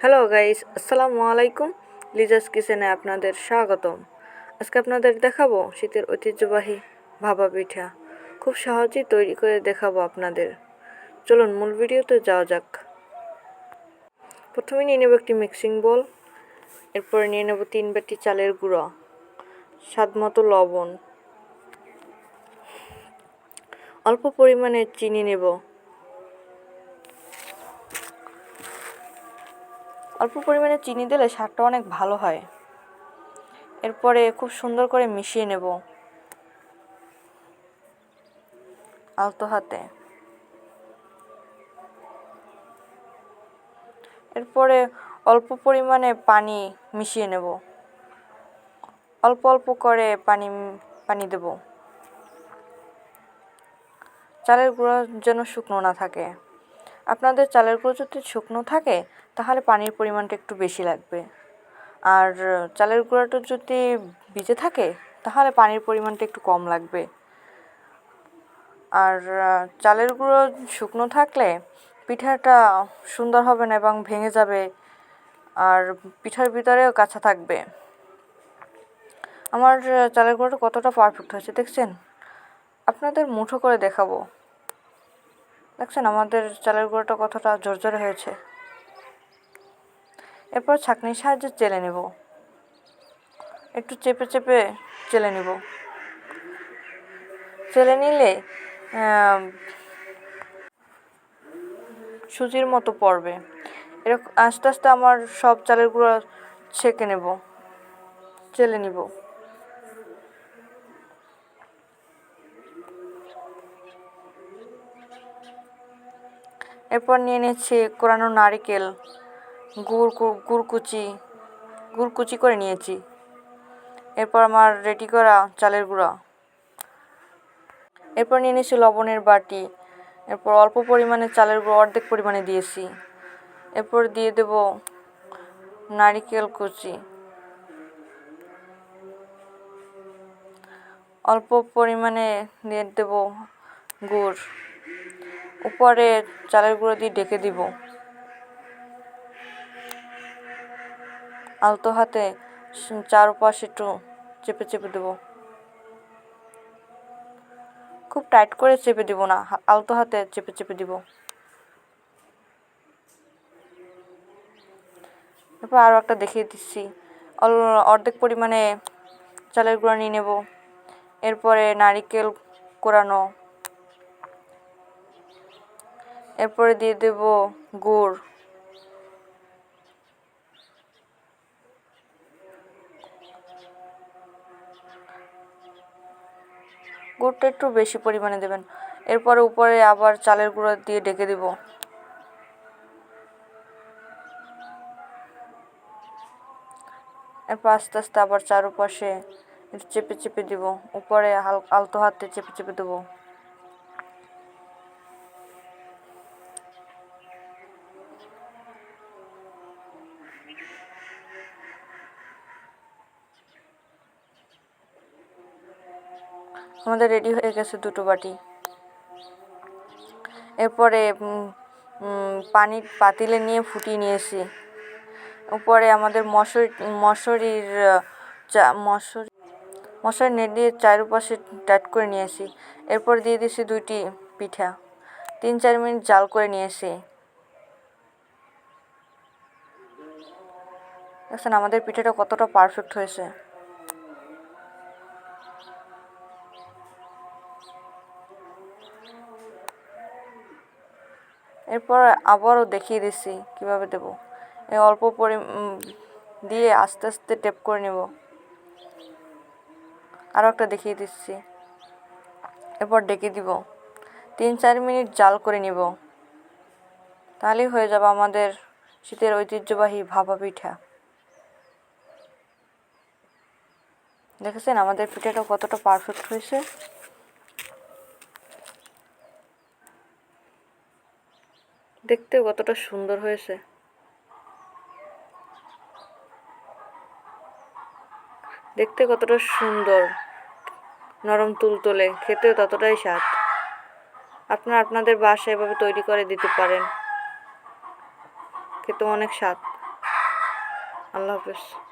Hello guys আসসালামু আলাইকুম লিজাস কিচেনে আপনাদের স্বাগতম। আজকে আপনাদের দেখাবো শীতের ঐতিহ্যবাহী ভাপা পিঠা। খুব সহজেই তৈরি করে দেখাবো আপনাদের। চলুন, মূল ভিডিওতে যাওয়া যাক। প্রথমে নিয়ে নেব একটি মিক্সিং বোল এরপরে নিয়ে নেব তিন বাটি চালের গুঁড়ো। স্বাদ মতো লবণ। অল্প পরিমাণে চিনি নেব। অল্প পরিমাণে চিনি দিলে স্বাদটা অনেক ভালো হয়। এরপরে খুব সুন্দর করে মিশিয়ে নেব। আলতো হাতে। এরপরে অল্প পরিমাণে পানি মিশিয়ে নেব। অল্প অল্প করে পানি পানি দেব। চালের গুঁড়ো যেন শুকনো না থাকে। আপনাদের চালের গুঁড়ো যদি শুকনো থাকে তাহলে পানির পরিমাণটা একটু বেশি লাগবে। আর চালের গুঁড়োটা যদি ভিজে থাকে, তাহলে পানির পরিমাণটা একটু কম লাগবে। আর চালের গুঁড়ো শুকনো থাকলে পিঠাটা সুন্দর হবে না এবং ভেঙে যাবে, আর পিঠার ভিতরেও কাঁচা থাকবে। আমার চালের গুঁড়োটা কতটা পারফেক্ট হয়েছে দেখছেন? আপনাদের মুঠো করে দেখাবো। দেখছেন আমাদের চালের গুঁড়োটা কতটা ঝরঝরে হয়েছে। এরপর ছাঁকনির সাহায্যে চেলে নেব। একটু চেপে চেপে চেলে নেব। চেলে নিলে সুজির মতো পড়বে। এরকম আস্তে আস্তে আমার সব চালের গুঁড়ো ছেঁকে নেব। চেলে নিব। এরপর নিয়ে নিচ্ছি কোরানো নারিকেল। গুড় গুড় কুচি গুড় কুচি করে নিয়েছি। এরপর আমার রেডি করা চালের গুঁড়া। এরপর নিয়ে নিয়েছি লবণের বাটি। এরপর অল্প পরিমাণে চালের গুঁড়ো অর্ধেক পরিমাণে দিয়েছি। এরপর দিয়ে দেব নারিকেল কুচি। অল্প পরিমাণে দিয়ে দেব গুড়। উপরে চালের গুঁড়ো দিয়ে ডেকে দিব। আলতো হাতে চারপাশে একটু চেপে চেপে দেবো। খুব টাইট করে চেপে দিব না আলতো হাতে চেপে চেপে দিব। এরপর আরও একটা দেখিয়ে দিচ্ছি। অর্ধেক পরিমাণে চালের গুঁড়া নিয়ে নেব। এরপরে নারিকেল কোরানো। এরপরে দিয়ে দেব গুড়। গুড়টা একটু বেশি পরিমাণে দেবেন। এরপরে উপরে আবার চালের গুঁড়ো দিয়ে ডেকে দেব। এরপর আস্তে আস্তে আবার চারপাশে চেপে চেপে দিব। উপরে আলতো হাতে চেপে চেপে দেবো। আমাদের রেডি হয়ে গেছে দুটো বাটি। এরপরে পানির পাতিলে নিয়ে ফুটিয়ে নিয়েছি। উপরে আমাদের মশুরি, মশুরির, চা, মশুরি মশারি নেট দিয়ে চারপাশে টাইট করে নিয়েছি। এরপর দিয়ে দিয়েছি দুইটি পিঠা। তিন, চার মিনিট জাল করে নিয়েছি। দেখছেন, আমাদের পিঠাটা কতটা পারফেক্ট হয়েছে। এরপর আবারও দেখিয়ে দিচ্ছি কীভাবে দেবো। এই অল্প পরি দিয়ে আস্তে আস্তে টেপ করে নেব। আরও একটা দেখিয়ে দিচ্ছি। এরপর ডেকে দিব। তিন চার মিনিট জাল করে নিব। তাহলেই হয়ে যাবে আমাদের শীতের ঐতিহ্যবাহী ভাপা পিঠা। দেখেছেন আমাদের পিঠাটা কতটা পারফেক্ট হয়েছে? দেখতে কতটা সুন্দর হয়েছে। দেখতে কতটা সুন্দর। নরম তুলতুলে, খেতেও ততটাই স্বাদ। আপনারা আপনাদের বাসা এভাবে তৈরি করে দিতে পারেন। খেতে অনেক স্বাদ। আল্লাহ হাফেজ।